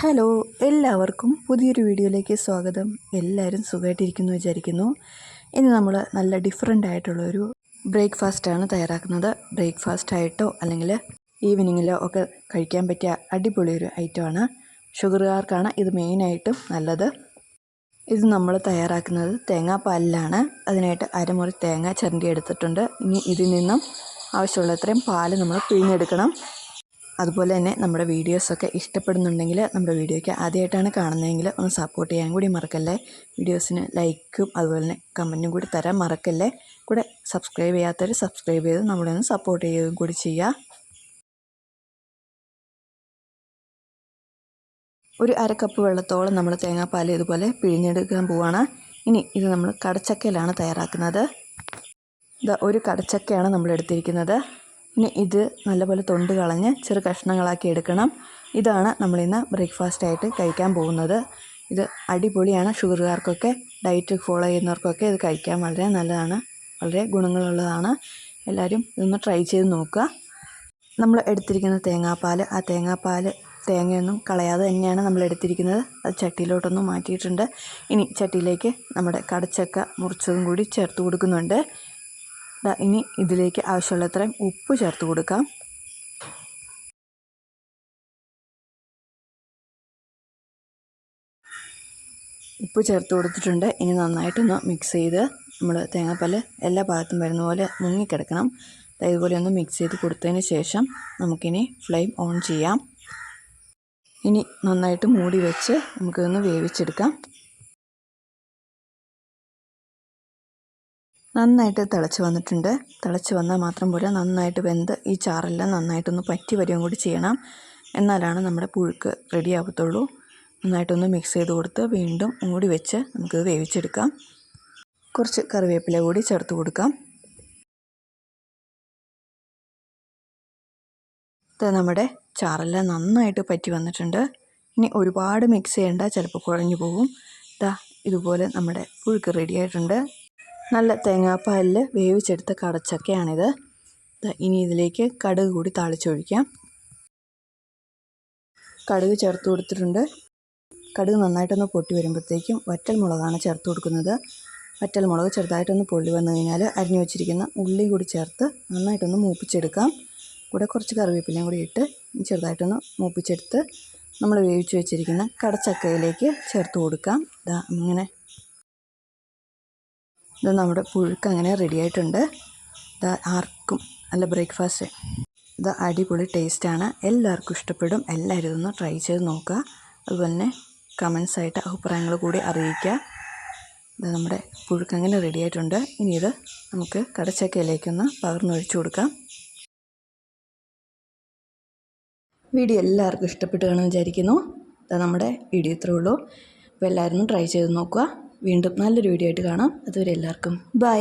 Hello എല്ലാവർക്കും പുതിയൊരു വീഡിയോയിലേക്ക് സ്വാഗതം. എല്ലാവരും സുഖമായിട്ടിരിക്കുന്നു വിചാരിക്കുന്നു. ഇന്ന് നമ്മൾ നല്ല ഡിഫറെന്റ് ആയിട്ടുള്ളൊരു ബ്രേക്ക്ഫാസ്റ്റാണ് തയ്യാറാക്കുന്നത്. ബ്രേക്ക്ഫാസ്റ്റ് ആയിട്ടോ അല്ലെങ്കിൽ ഈവനിങ്ങിലോ ഒക്കെ കഴിക്കാൻ പറ്റിയ അടിപൊളിയൊരു ഐറ്റമാണ് ഷുഗറുകാർക്കാണ് ഇത് മെയിനായിട്ടും നല്ലത്. ഇത് നമ്മൾ തയ്യാറാക്കുന്നത് തേങ്ങാപ്പാലിലാണ്. അതിനായിട്ട് അരമുറി തേങ്ങ ചിരണ്ടി എടുത്തിട്ടുണ്ട്. ഇനി ഇതിൽ നിന്നും ആവശ്യമുള്ളത്രയും പാൽ നമ്മൾ പിഴിഞ്ഞെടുക്കണം. അതുപോലെ തന്നെ നമ്മുടെ വീഡിയോസൊക്കെ ഇഷ്ടപ്പെടുന്നുണ്ടെങ്കിൽ നമ്മുടെ വീഡിയോയ്ക്ക് ആദ്യമായിട്ടാണ് കാണുന്നതെങ്കിൽ ഒന്ന് സപ്പോർട്ട് ചെയ്യാൻ കൂടി മറക്കല്ലേ? വീഡിയോസിന് ലൈക്കും അതുപോലെ തന്നെ കമന്റും കൂടി തരാൻ മറക്കല്ലേ? കൂടെ സബ്സ്ക്രൈബ് ചെയ്യാത്തവർ സബ്സ്ക്രൈബ് ചെയ്ത് നമ്മളെ ഒന്ന് സപ്പോർട്ട് ചെയ്യുകയും കൂടി ചെയ്യുക ഒരു അര കപ്പ് വെള്ളത്തോളം നമ്മൾ തേങ്ങാപ്പാൽ ഇതുപോലെ പിഴിഞ്ഞെടുക്കാൻ പോവാണ്. ഇനി ഇത് നമ്മൾ കടച്ചക്കയിലാണ് തയ്യാറാക്കുന്നത്. ഒരു കടച്ചക്കയാണ് നമ്മൾ എടുത്തിരിക്കുന്നത്. ഇനി ഇത് നല്ലപോലെ തൊണ്ട് കളഞ്ഞ് ചെറു കഷ്ണങ്ങളാക്കി എടുക്കണം. ഇതാണ് നമ്മളിന്ന് ബ്രേക്ക്ഫാസ്റ്റായിട്ട് കഴിക്കാൻ പോകുന്നത്. ഇത് അടിപൊളിയാണ്. ഷുഗറുകാർക്കൊക്കെ ഡയറ്റ് ഫോളോ ചെയ്യുന്നവർക്കൊക്കെ ഇത് കഴിക്കാൻ വളരെ നല്ലതാണ്. വളരെ ഗുണങ്ങളുള്ളതാണ്. എല്ലാവരും ഇതൊന്ന് ട്രൈ ചെയ്ത് നോക്കുക. നമ്മൾ എടുത്തിരിക്കുന്ന തേങ്ങാപ്പാൽ ആ തേങ്ങാപ്പാൽ തേങ്ങയൊന്നും കളയാതെ തന്നെയാണ് നമ്മൾ എടുത്തിരിക്കുന്നത്. അത് ചട്ടിയിലോട്ടൊന്നും മാറ്റിയിട്ടുണ്ട്. ഇനി ചട്ടിയിലേക്ക് നമ്മുടെ കടച്ചക്ക മുറിച്ചതും കൂടി ചേർത്ത് കൊടുക്കുന്നുണ്ട്. ഇനി ഇതിലേക്ക് ആവശ്യമുള്ളത്രയും ഉപ്പ് ചേർത്ത് കൊടുക്കാം. ഉപ്പ് ചേർത്ത് കൊടുത്തിട്ടുണ്ട്. ഇനി നന്നായിട്ടൊന്ന് മിക്സ് ചെയ്ത് നമ്മൾ തേങ്ങാപ്പാൽ എല്ലാ ഭാഗത്തും വരുന്ന പോലെ മുങ്ങിക്കിടക്കണം. ഇതുപോലെ ഒന്ന് മിക്സ് ചെയ്ത് കൊടുത്തതിന് ശേഷം നമുക്കിനി ഫ്ലെയിം ഓൺ ചെയ്യാം. ഇനി നന്നായിട്ട് മൂടി വെച്ച് നമുക്കിതൊന്ന് വേവിച്ചെടുക്കാം. നന്നായിട്ട് തിളച്ച് വന്നിട്ടുണ്ട്. തിളച്ച് വന്നാൽ മാത്രം പോലെ നന്നായിട്ട് വെന്ത് ഈ ചാറെല്ലാം നന്നായിട്ടൊന്ന് പറ്റി വരികയും കൂടി ചെയ്യണം. എന്നാലാണ് നമ്മുടെ പുഴുക്ക് റെഡി ആവത്തുള്ളൂ. നന്നായിട്ടൊന്ന് മിക്സ് ചെയ്ത് കൊടുത്ത് വീണ്ടും മൂടി വെച്ച് നമുക്ക് വേവിച്ചെടുക്കാം. കുറച്ച് കറിവേപ്പില കൂടി ചേർത്ത് കൊടുക്കാം. ഇത് നമ്മുടെ ചാറെല്ലാം നന്നായിട്ട് പറ്റി വന്നിട്ടുണ്ട്. ഇനി ഒരുപാട് മിക്സ് ചെയ്യേണ്ട. ചിലപ്പോൾ കുഴഞ്ഞു പോകും. ഇതാ ഇതുപോലെ നമ്മുടെ പുഴുക്ക് റെഡി ആയിട്ടുണ്ട്. നല്ല തേങ്ങാപ്പാലിൽ വേവിച്ചെടുത്ത കടച്ചക്കയാണിത്. ഇനി ഇതിലേക്ക് കടുക് കൂടി താളിച്ചൊഴിക്കാം. കടുക് ചേർത്ത് കൊടുത്തിട്ടുണ്ട്. കടുക് നന്നായിട്ടൊന്ന് പൊട്ടി വരുമ്പോഴത്തേക്കും വറ്റൽ മുളകാണ് ചേർത്ത് കൊടുക്കുന്നത്. വറ്റൽ മുളക് ചെറുതായിട്ടൊന്ന് പൊള്ളി വന്നു കഴിഞ്ഞാൽ അരിഞ്ഞു വെച്ചിരിക്കുന്ന ഉള്ളി കൂടി ചേർത്ത് നന്നായിട്ടൊന്ന് മൂപ്പിച്ചെടുക്കാം. കൂടെ കുറച്ച് കറിവേപ്പിലയും കൂടി ഇട്ട് ചെറുതായിട്ടൊന്ന് മൂപ്പിച്ചെടുത്ത് നമ്മൾ വേവിച്ച് വെച്ചിരിക്കുന്ന കടച്ചക്കയിലേക്ക് ചേർത്ത് കൊടുക്കാം. ഇതാ ഇങ്ങനെ ഇത് നമ്മുടെ പുഴുക്ക് അങ്ങനെ റെഡി ആയിട്ടുണ്ട്. ഇത് ആർക്കും നല്ല ബ്രേക്ക്ഫാസ്റ്റ് ഇത് അടിപൊളി ടേസ്റ്റാണ് എല്ലാവർക്കും ഇഷ്ടപ്പെടും. എല്ലാവരും ഇതൊന്ന് ട്രൈ ചെയ്ത് നോക്കുക. അതുപോലെ തന്നെ കമൻസ് ആയിട്ട് അഭിപ്രായങ്ങൾ കൂടി അറിയിക്കുക. ഇത് നമ്മുടെ പുഴുക്ക് അങ്ങനെ റെഡി ആയിട്ടുണ്ട്. ഇനി ഇത് നമുക്ക് കടച്ചക്കയിലേക്കൊന്ന് പകർന്നൊഴിച്ചു കൊടുക്കാം. വീഡിയോ എല്ലാവർക്കും ഇഷ്ടപ്പെട്ടു കാണുമെന്ന് വിചാരിക്കുന്നു. ഇത് നമ്മുടെ വീഡിയോ ഇത്രേ ഉള്ളൂ. അപ്പോൾ എല്ലാവരും ട്രൈ ചെയ്ത് നോക്കുക. വീണ്ടും നല്ലൊരു വീഡിയോ ആയിട്ട് കാണാം. അതുവരെ എല്ലാവർക്കും ബൈ.